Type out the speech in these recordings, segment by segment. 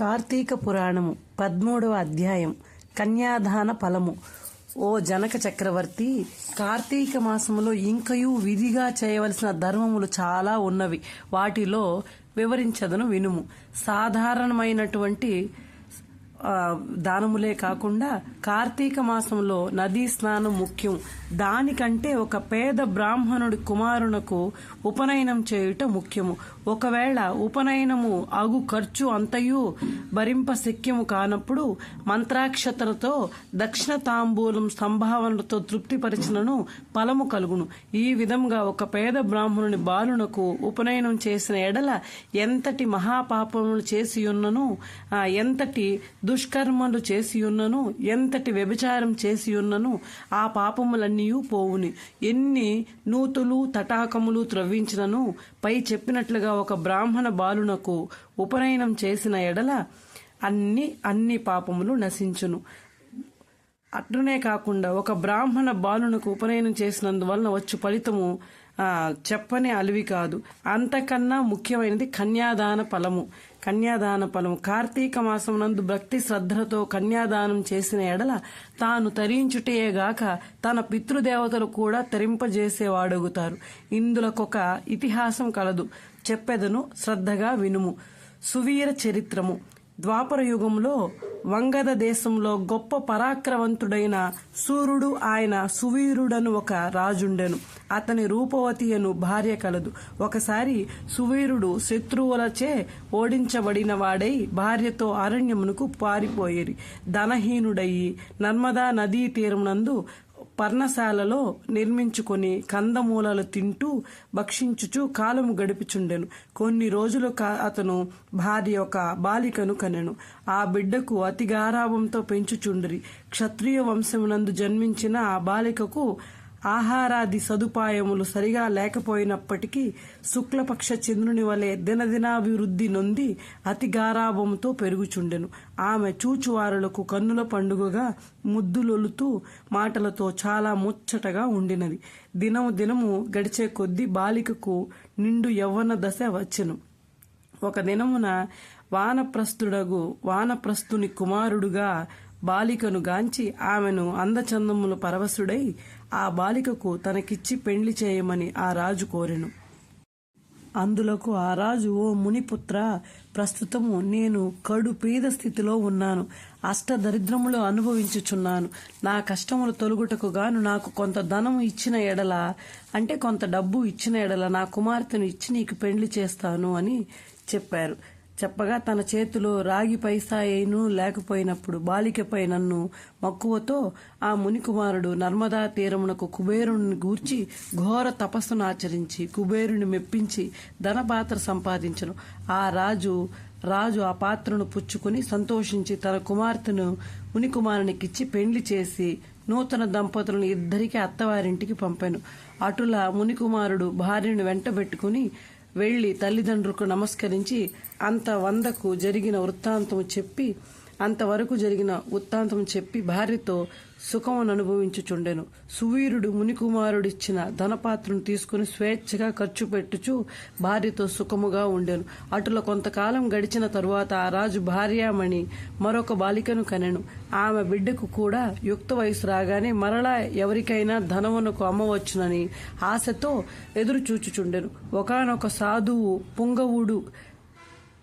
కార్తీక పురాణము పద్మూడవ అధ్యాయం కన్యాదాన ఫలము. ఓ జనక చక్రవర్తి కార్తీక మాసములో ఇంకయూ విధిగా చేయవలసిన ధర్మములు చాలా ఉన్నవి. వాటిలో వివరించదను వినుము. సాధారణమైనటువంటి దానములే కాకుండా కార్తీక మాసంలో నదీ స్నానం ముఖ్యం. దానికంటే ఒక పేద బ్రాహ్మణుడి కుమారునకు ఉపనయనం చేయుట ముఖ్యము. ఒకవేళ ఉపనయనము అగు ఖర్చు అంతయు భరింప శక్యము కానప్పుడు మంత్రాక్షతలతో దక్షిణ తాంబూలం సంభావనలతో తృప్తిపరిచినను ఫలము కలుగును. ఈ విధంగా ఒక పేద బ్రాహ్మణుని బాలునకు ఉపనయనం చేసిన ఎడల ఎంతటి మహాపాపములు చేసియున్నను ఎంతటి దుష్కర్మలు చేసియున్నను ఎంతటి వ్యభిచారం చేసి ఉన్నను ఆ పాపములన్నీ పోవుని. ఎన్ని నూతులు తటాకములు త్రవ్వించినను పై చెప్పినట్లుగా ఒక బ్రాహ్మణ బాలునకు ఉపనయనం చేసిన ఎడల అన్ని అన్ని పాపములు నశించును. అట్లనే కాకుండా ఒక బ్రాహ్మణ బాలునకు ఉపనయనం చేసినందువలన వచ్చు ఫలితము చెప్పని అలివి కాదు. అంతకన్నా ముఖ్యమైనది కన్యాదాన ఫలము. కన్యాదాన ఫలము. కార్తీక మాసం నందు భక్తి శ్రద్ధలతో కన్యాదానం చేసిన ఎడల తాను తరించుటేగాక తన పితృదేవతలు కూడా తరింపజేసేవాడగుతారు. ఇందులకొక ఇతిహాసం కలదు. చెప్పెదను శ్రద్ధగా వినుము. సువీర చరిత్రము. ద్వాపర యుగంలో వంగద దేశంలో గొప్ప పరాక్రవంతుడైన సూర్యుడు ఆయన సువీరుడను ఒక రాజుండెను. అతని రూపవతియను భార్య కలదు. ఒకసారి సువీరుడు శత్రువులచే ఓడించబడిన వాడై భార్యతో అరణ్యమునకు పారిపోయేరి. ధనహీనుడయి నర్మదా నదీ తీరమునందు పర్ణశాలలో నిర్మించుకొని కందమూలలు తింటూ భక్షించుచు కాలము గడిపిచుండెను. కొన్ని రోజులు అతను భార్య ఒక బాలికను కనెను. ఆ బిడ్డకు అతి గారాభంతో పెంచుచుండిరి. క్షత్రియ వంశమునందు జన్మించిన ఆ బాలికకు ఆహారాది సదుపాయములు సరిగా లేకపోయినప్పటికీ శుక్లపక్ష చంద్రుని వలె దినదినాభివృద్ధి నొంది అతి గారాభంతో పెరుగుచుండెను. ఆమె చూచువారులకు కన్నుల పండుగగా ముద్దులొలుతూ మాటలతో చాలా ముచ్చటగా ఉండినది. దినము దినము గడిచే కొద్దీ బాలికకు నిండు యవ్వన దశ వచ్చెను. ఒక దినమున వానప్రస్థుడగు వానప్రస్థుని కుమారుడుగా బాలికను గాంచి ఆమెను అందచందములు పరవశుడై ఆ బాలికకు తనకిచ్చి పెండ్లి చేయమని ఆ రాజు కోరెను. అందులకు ఆ రాజు ఓ మునిపుత్ర ప్రస్తుతము నేను కడు పేద స్థితిలో ఉన్నాను. అష్టదరిద్రములు అనుభవించుచున్నాను. నా కష్టములు తొలుగుటకు గాను నాకు కొంత ధనము ఇచ్చిన ఎడల అంటే కొంత డబ్బు ఇచ్చిన ఎడల నా కుమార్తెను ఇచ్చి నీకు పెండ్లి చేస్తాను అని చెప్పారు. చెప్పగా తన చేతిలో రాగి పైసా లేకపోయినప్పుడు బాలికపై నన్ను మక్కువతో ఆ మునికుమారుడు నర్మదా తీరమునకు కుబేరుని గూర్చి ఘోర తపస్సును ఆచరించి కుబేరుని మెప్పించి ధనపాత్ర సంపాదించను. ఆ రాజు రాజు ఆ పాత్రను పుచ్చుకుని సంతోషించి తన కుమార్తెను మునికుమారునికిచ్చి పెండ్లి చేసి నూతన దంపతులను ఇద్దరికి అత్తవారింటికి పంపాను. అటుల మునికుమారుడు భార్యను వెంటబెట్టుకుని వెళ్ళి తల్లిదండ్రులకు నమస్కరించి అంత వందకు జరిగిన వృత్తాంతము చెప్పి అంతవరకు జరిగిన వృత్తాంతం చెప్పి భార్యతో సుఖమును అనుభవించుచుండెను. సువీరుడు మునికుమారుడిచ్చిన ధనపాత్రను తీసుకుని స్వేచ్ఛగా ఖర్చు పెట్టుచు భార్యతో సుఖముగా ఉండెను. అటులో కొంతకాలం గడిచిన తరువాత ఆ రాజు భార్యామణి మరొక బాలికను కనెను. ఆమె బిడ్డకు కూడా యుక్త వయసు రాగానే మరలా ఎవరికైనా ధనమునకు అమ్మవచ్చునని ఆశతో ఎదురు చూచుచుండెను ఒకనొక సాధువు పుంగవుడు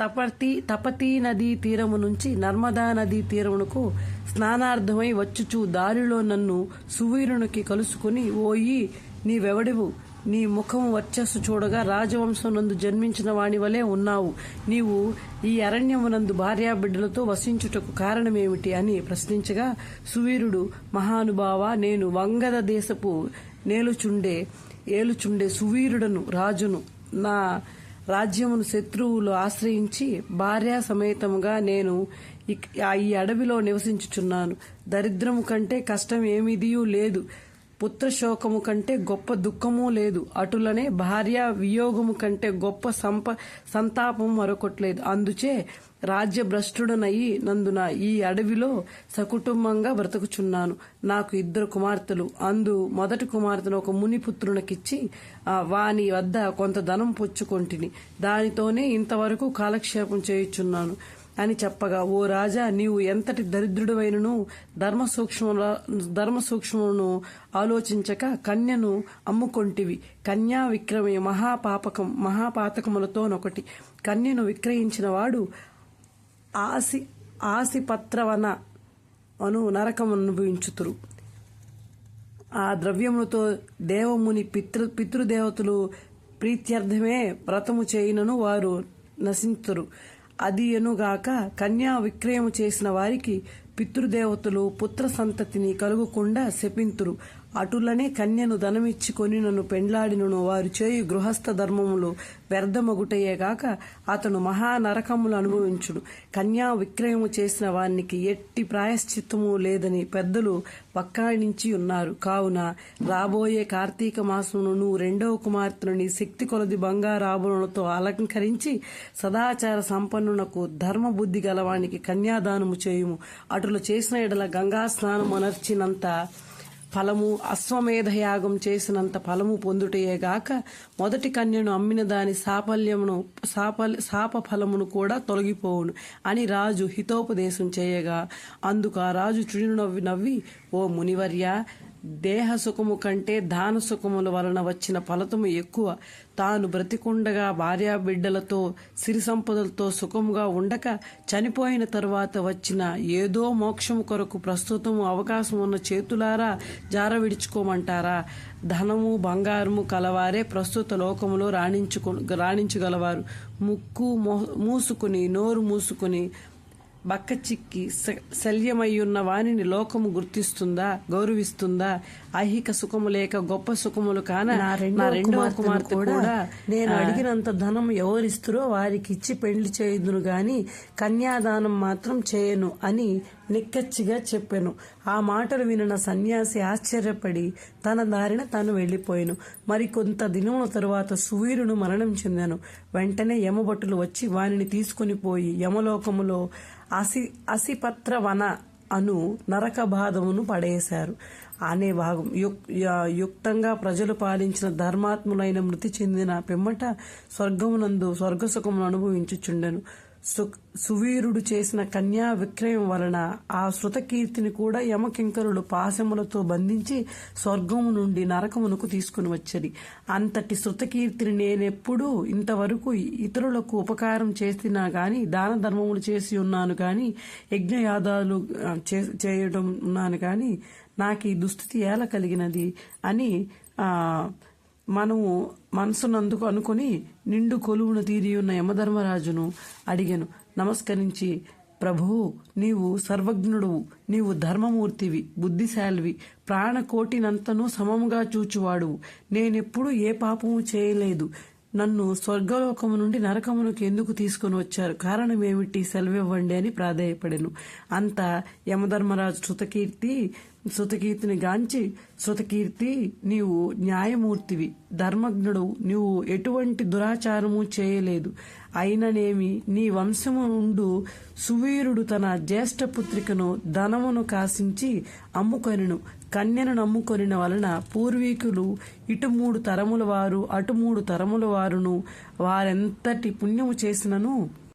తపతి తపతీ నదీ తీరము నుంచి నర్మదా నదీ తీరమునకు స్నానార్థమై వచ్చుచు దారిలో నన్ను సువీరునికి కలుసుకుని ఓయి నీవెవడివు? నీ ముఖం వర్చస్సు చూడగా రాజవంశం నందు జన్మించిన వాణి వలె ఉన్నావు. నీవు ఈ అరణ్యమునందు భార్యాబిడ్డలతో వసించుటకు కారణమేమిటి అని ప్రశ్నించగా సువీరుడు మహానుభావ నేను వంగద దేశపు నేలుచుండే ఏలుచుండే సువీరుడను రాజును నా రాజ్యమును శత్రువులు ఆశ్రయించి భార్యా సమేతముగా నేను ఈ అడవిలో నివసించుచున్నాను. దరిద్రము కంటే కష్టం ఏమిదియూ లేదు. పుత్రశోకము కంటే గొప్ప దుఃఖము లేదు. అటులనే భార్య వియోగము కంటే గొప్ప సంప సంతాపం మరొకట్లేదు. అందుచే రాజ్యభ్రష్టుడనయి నందున ఈ అడవిలో సకుటుంబంగా బ్రతుకుచున్నాను. నాకు ఇద్దరు కుమార్తెలు. అందు మొదటి కుమార్తెను ఒక మునిపుత్రునికిచ్చి వాని వద్ద కొంత ధనం పుచ్చుకొంటిని. దానితోనే ఇంతవరకు కాలక్షేపం చేయుచున్నాను. అని చెప్పగా ఓ రాజా నీవు ఎంతటి దరిద్రుడవైనను ధర్మ సూక్ష్మ ధర్మ సూక్ష్మను ఆలోచించక కన్యను అమ్ముకొంటివి. కన్యా విక్రమే మహాపాపకం మహాపాతకములతోనొకటి కన్యను విక్రయించిన వాడు ఆసి ఆసిపత్రవన అను నరకం అనుభవించుతురు. ఆ ద్రవ్యములతో దేవముని పితృ పితృదేవతలు ప్రీత్యర్థమే వ్రతము చేయినను వారు నశింతురు. అది ఎనుగాక కన్యా విక్రయము చేసిన వారికి పితృదేవతలు పుత్ర సంతతిని కలుగకుండా శపింతురు. అటులనే కన్యను ధనమిచ్చి కొని నన్ను పెండ్లాడినను వారు చేయు గృహస్థ ధర్మములు వ్యర్థమగుటయేగాక అతను మహా నరకములు అనుభవించును. కన్యా విక్రయము చేసిన వానికి ఎట్టి ప్రాయశ్చిత్తము లేదని పెద్దలు వక్కాణించి ఉన్నారు. కావున రాబోయే కార్తీక మాసమును నువ్వు రెండవ కుమార్తెను నీ శక్తి కొలది బంగారాభరణలతో అలంకరించి సదాచార సంపన్నునకు ధర్మబుద్ధి గలవానికి కన్యాదానము చేయుము. అటులు చేసిన ఎడల గంగా స్నానం అనర్చినంత ఫలము అశ్వమేధ యాగం చేసినంత ఫలము పొందుటయేగాక మొదటి కన్యను అమ్మిన దాని సాఫల్యమును సాపల్ శాప ఫలమును కూడా తొలగిపోవును అని రాజు హితోపదేశం చేయగా అందుకు ఆ రాజు చుడి నవ్వి నవ్వి ఓ మునివర్య దేహ సుఖము కంటే దాన సుఖముల వలన వచ్చిన ఫలతము ఎక్కువ. తాను బ్రతికుండగా భార్యా బిడ్డలతో సిరి సంపదలతో సుఖముగా ఉండక చనిపోయిన తరువాత వచ్చిన ఏదో మోక్షము కొరకు ప్రస్తుతం అవకాశం ఉన్న చేతులారా జార విడుచుకోమంటారా? ధనము బంగారము కలవారే ప్రస్తుత లోకములో రాణించుకు రాణించగలవారు. ముక్కు మూసుకుని నోరు మూసుకుని బక్క చిక్కి స- శల్యమయ్యున్న వానిని లోకము గుర్తిస్తుందా గౌరవిస్తుందా? ఐహిక సుఖము లేక గొప్ప సుఖములు కాన నా రెండవ కుమార్తె కూడా నేను అడిగినంత ధనం ఎవరిస్తురో వారికి ఇచ్చి పెళ్ళి చేయుదును గాని కన్యాదానం మాత్రం చేయను అని నిక్కచ్చిగా చెప్పాను. ఆ మాటలు వినిన సన్యాసి ఆశ్చర్యపడి తన దారిన తాను వెళ్ళిపోయాను మరి కొంత దినముల తరువాత సువీరును మరణం చెందాను. వెంటనే యమభటులు వచ్చి వానిని తీసుకుని పోయి యమలోకములో అసి అసిపత్ర వన అను నరక బాధమును పడేశారు. అనే భాగం యుక్- యుక్తంగా ప్రజలు పాలించిన ధర్మాత్ములైన మృతి చెందిన పిమ్మట స్వర్గమునందు స్వర్గసుఖమును అనుభవించుచుండెను. సు- సువీరుడు చేసిన కన్యా విక్రయం వలన ఆ శృతకీర్తిని కూడా యమకింకరులు పాశములతో బంధించి స్వర్గము నుండి నరకమునకు తీసుకుని వచ్చరి అంతటి శృతకీర్తిని నేనెప్పుడూ ఇంతవరకు ఇతరులకు ఉపకారం చేసినా గాని దాన ధర్మములు చేసి ఉన్నాను గాని యజ్ఞయాదాలు చే- చేయడం ఉన్నాను గాని నాకు ఈ దుస్థితి ఎలా కలిగినది అని ఆ మనము మనసునందుకు అనుకుని నిండు కొలువును తీరి ఉన్న యమధర్మరాజును అడిగాను. నమస్కరించి ప్రభువు నీవు సర్వజ్ఞుడువు నీవు ధర్మమూర్తివి బుద్ధిశాలివి ప్రాణకోటినంతను సమముగా చూచువాడువు. నేనెప్పుడు ఏ పాపము చేయలేదు. నన్ను స్వర్గలోకము నుండి నరకమునకు ఎందుకు తీసుకుని వచ్చారు? కారణం ఏమిటి సెలవివ్వండి అని ప్రాధేయపడెను. అంత యమధర్మరాజు శృతకీర్తి శృతకీర్తిని గాంచి శృతకీర్తి నీవు న్యాయమూర్తివి. ధర్మజ్ఞుడు నీవు ఎటువంటి దురాచారము చేయలేదు. అయిననేమి నీ వంశము నుండు సువీరుడు తన జ్యేష్ఠ పుత్రికను ధనమును కాసించి అమ్ముకొనిను. కన్యను నమ్ముకొనిన వలన పూర్వీకులు ఇటు మూడు తరముల వారు అటు మూడు తరముల వారును వారెంతటి పుణ్యము చేసినను?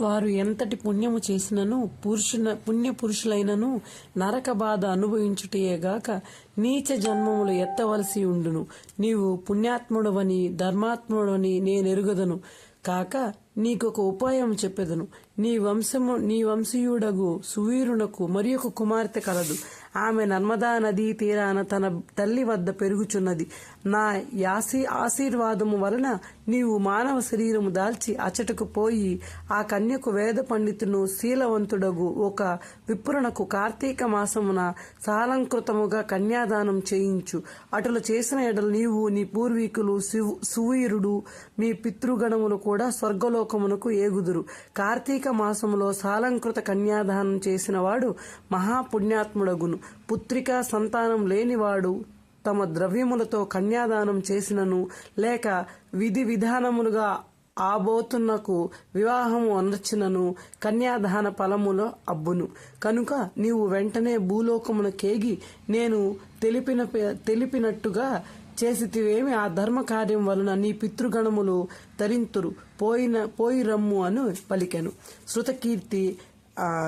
వారు ఎంతటి పుణ్యము చేసినను పురుషున పుణ్యపురుషులైనను నరక బాధ అనుభవించుటయేగాక నీచ జన్మములు ఎత్తవలసి ఉండును. నీవు పుణ్యాత్ముడవని ధర్మాత్ముడవని నేనెరుగదను. కాక నీకొక ఉపాయం చెప్పెదను. నీ వంశము నీ వంశీయుడగు సువీరునకు మరి ఒక కుమార్తె కలదు. ఆమె నర్మదా నదీ తీరాన తన తల్లి వద్ద పెరుగుచున్నది. నా యాసి ఆశీర్వాదము వలన నీవు మానవ శరీరము దాల్చి అచటకు పోయి ఆ కన్యకు వేద పండితును శీలవంతుడగు ఒక విప్రునకు కార్తీక మాసమున సాలంకృతముగా కన్యాదానం చేయించు. అటులు చేసిన ఎడలు నీవు నీ పూర్వీకులు సువీరుడు మీ పితృగణములు కూడా స్వర్గలోకమునకు ఏగుదురు. కార్తీక మాసములో సాలంకృత కన్యాదానం చేసిన వాడు మహాపుణ్యాత్ముడగును. పుత్రికా సంతానం లేనివాడు తమ ద్రవ్యములతో కన్యాదానం చేసినను లేక విధి విధానములుగా ఆబోతున్నకు వివాహము అనర్చినను కన్యాదాన ఫలములో అబ్బును. కనుక నీవు వెంటనే భూలోకమున కేగి నేను తెలిపిన తెలిపినట్టుగా చేసితివేమి ఆ ధర్మ కార్యం వలన నీ పితృగణములు తరింతురు పోయిన పోయి రమ్ము అను పలికెను. శృతకీర్తి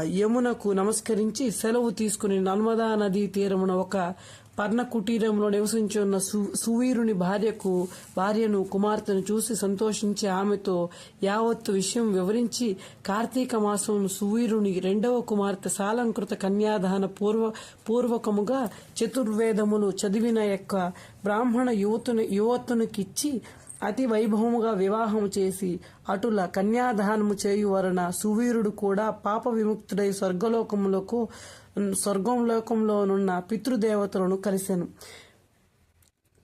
యమునకు నమస్కరించి సెలవు తీసుకుని నర్మదా నదీ తీరమున ఒక పర్ణకుటీరంలో నివసించున్న సువీరుని భార్యకు భార్యను కుమార్తెను చూసి సంతోషించి ఆమెతో యావత్తు విషయం వివరించి కార్తీక మాసం సువీరుని రెండవ కుమార్తె సాలంకృత కన్యాదాన పూర్వ పూర్వకముగా చతుర్వేదములు చదివిన యొక్క బ్రాహ్మణ యువతుని యువతునికిచ్చి అతి వైభవముగా వివాహము చేసి అటుల కన్యాదానము చేయు వలన సువీరుడు కూడా పాప విముక్తుడై స్వర్గలోకములకు స్వర్గంలోకంలోనున్న పితృదేవతలను కలిశాను.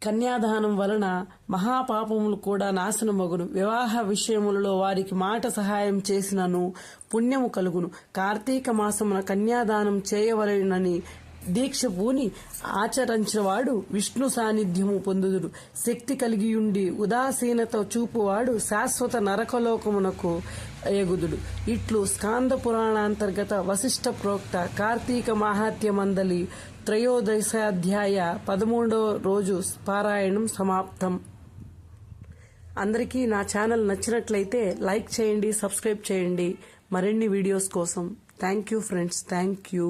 కన్యాదానం వలన మహాపాపములు కూడా నాశనమగును. వివాహ విషయములలో వారికి మాట సహాయం చేసినను పుణ్యము కలుగును. కార్తీక మాసమున కన్యాదానం చేయవలెనని దీక్ష పూని ఆచరించినవాడు విష్ణు సాన్నిధ్యము పొందుదుడు. శక్తి కలిగియుండి ఉదాసీనత చూపువాడు శాశ్వత నరకలోకమునకు ఎగుదుడు. ఇట్లు స్కాంద పురాణాంతర్గత వశిష్ఠ ప్రోక్త కార్తీక మాహాత్యమందలి త్రయోదశాధ్యాయ పదమూడవ రోజు పారాయణం సమాప్తం. అందరికీ నా ఛానల్ నచ్చినట్లయితే లైక్ చేయండి సబ్స్క్రైబ్ చేయండి. మరిన్ని వీడియోస్ కోసం thank you friends thank you.